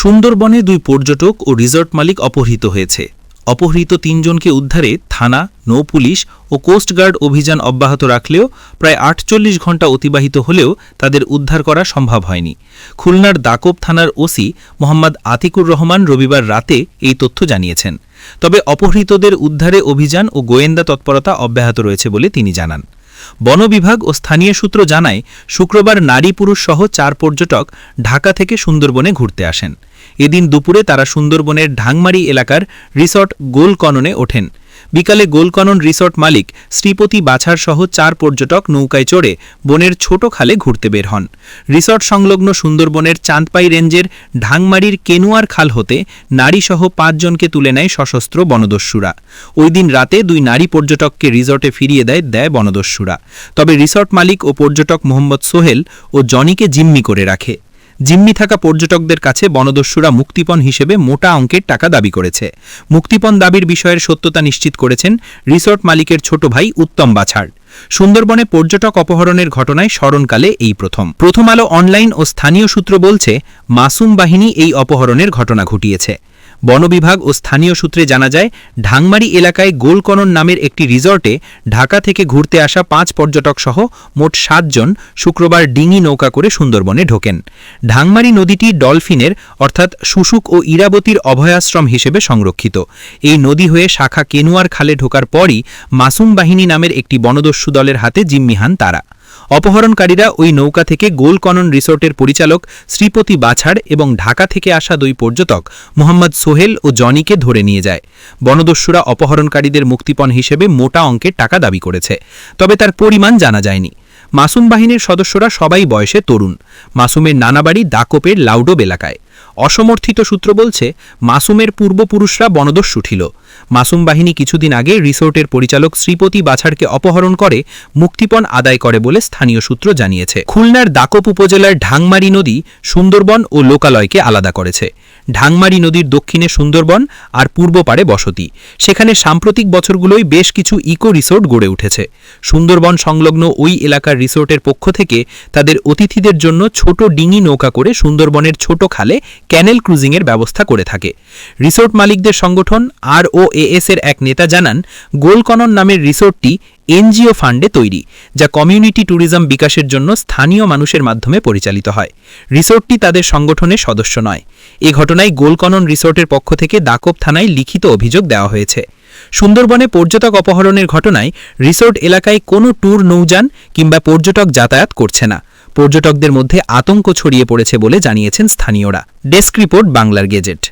সুন্দরবনে দুই পর্যটক ও রিসর্ট মালিক অপহৃত হয়েছে। অপহৃত তিনজনকে উদ্ধারে থানা, নৌ পুলিশ ও কোস্টগার্ড অভিযান অব্যাহত রাখলেও প্রায় আটচল্লিশ ঘণ্টা অতিবাহিত হলেও তাদের উদ্ধার করা সম্ভব হয়নি। খুলনার দাকব থানার ওসি মোহাম্মদ আতিকুর রহমান রবিবার রাতে এই তথ্য জানিয়েছেন। তবে অপহৃতদের উদ্ধারে অভিযান ও গোয়েন্দা তৎপরতা অব্যাহত রয়েছে বলে তিনি জানান। বন বিভাগ ও স্থানীয় সূত্র জানায়, শুক্রবার নারী পুরুষ সহ চার পর্যটক ঢাকা থেকে সুন্দরবনে ঘুরতে আসেন। এদিন দুপুরে তারা সুন্দরবনের ঢাংমারি এলাকার রিসর্ট গোলকননে ওঠেন। বিকালে গোলকনন রিসর্ট মালিক শ্রীপতি বাছার সহ চার পর্যটক নৌকায় চড়ে বনের ছোট খালে ঘুরতে বের হন। রিসর্ট সংলগ্ন সুন্দরবনের চাঁদপাই রেঞ্জের ঢাংমারির কেনুয়ার খাল হতে নারীসহ পাঁচজনকে তুলে নেয় সশস্ত্র বনদস্যুরা। ওই দিন রাতে দুই নারী পর্যটককে রিসর্টে ফিরিয়ে দেয় দেয় বনদস্যুরা। তবে রিসর্ট মালিক ও পর্যটক মোহাম্মদ সোহেল ও জনিকে জিম্মি করে রাখে। জিম্মি থাকা পর্যটকদের কাছে বনদস্যুরা মুক্তিপণ হিসেবে মোটা অঙ্কের টাকা দাবি করেছে। মুক্তিপণ দাবির বিষয়ের সত্যতা নিশ্চিত করেছেন রিসর্ট মালিকের ছোট ভাই উত্তম বাছাড় সুন্দরবনে পর্যটক অপহরণের ঘটনায় স্মরণকালে এই প্রথম। প্রথম আলো অনলাইন ও স্থানীয় সূত্র বলছে, মাসুম বাহিনী এই অপহরণের ঘটনা ঘটিয়েছে। বন বিভাগ ও স্থানীয় সূত্রে জানা যায়, ঢাংমারি এলাকায় গোলকনন নামের একটি রিসর্টে ঢাকা থেকে ঘুরতে আসা পাঁচ পর্যটক সহ মোট সাতজন শুক্রবার ডিঙি নৌকা করে সুন্দরবনে ঢোকেন। ঢাংমারি নদীটি ডলফিনের, অর্থাৎ শুশুক ও ইরাবতীর অভয়াশ্রম হিসেবে সংরক্ষিত। এই নদী হয়ে শাখা কেনুয়ার খালে ঢোকার পরই মাসুম বাহিনী নামের একটি বনদস্যু দলের হাতে জিম্মিহান তারা। অপহরণকারীরা ওই নৌকা থেকে গোলকনন রিসোর্টের পরিচালক শ্রীপতি বাছাড় এবং ঢাকা থেকে আসা দুই পর্যটক, মোহাম্মদ সোহেল ও জনিকে ধরে নিয়ে যায়। বনদস্যুরা অপহরণকারীদের মুক্তিপণ হিসেবে মোটা অঙ্কের টাকা দাবি করেছে, তবে তার পরিমাণ জানা যায়নি। মাসুম বাহিনীর সদস্যরা সবাই বয়সে তরুণ। মাসুমের নানাবাড়ি দাকোপের লাউডোব এলাকায়। অসমর্থিত সূত্র বলছে, মাসুমের পূর্বপুরুষরা বনদস্যু উঠিল মাসুম বাহিনী কিছুদিন আগে রিসোর্টের পরিচালক শ্রীপতি বাছাড়কে অপহরণ করে, মুক্তিপণ আদায় করে বলে স্থানীয় সূত্র জানিয়েছে। খুলনার দাকপ উপজেলার ঢাংমারি নদী সুন্দরবন ও লোকালয়কে আলাদা করেছে। ঢাংমারি নদীর দক্ষিণে সুন্দরবন আর পূর্ব পারে বসতি। সেখানে সাম্প্রতিক বছরগুলোই বেশ কিছু ইকো রিসোর্ট গড়ে উঠেছে। সুন্দরবন সংলগ্ন ওই এলাকার রিসোর্টের পক্ষ থেকে তাদের অতিথিদের জন্য ছোট ডিঙি নৌকা করে সুন্দরবনের ছোট খালে ক্যানেল ক্রুজিংয়ের ব্যবস্থা করে থাকে। রিসোর্ট মালিকদের সংগঠন আর এর এক নেতা জানান, গোলকনন নামের রিসোর্টটি এনজিও ফান্ডে তৈরি, যা কমিউনিটি ট্যুরিজম বিকাশের জন্য স্থানীয় মানুষের মাধ্যমে পরিচালিত হয়। রিসোর্টটি তাদের সংগঠনের সদস্য নয়। এ ঘটনায় গোলকনন রিসোর্টের পক্ষ থেকে দাকব থানায় লিখিত অভিযোগ দেওয়া হয়েছে। সুন্দরবনে পর্যটক অপহরণের ঘটনায় রিসোর্ট এলাকায় কোনো ট্যুর নৌযান কিংবা পর্যটক যাতায়াত করছে না। পর্যটকদের মধ্যে আতঙ্ক ছড়িয়ে পড়েছে বলে জানিয়েছেন স্থানীয়রা। ডেস্ক রিপোর্ট, বাংলার গেজেট।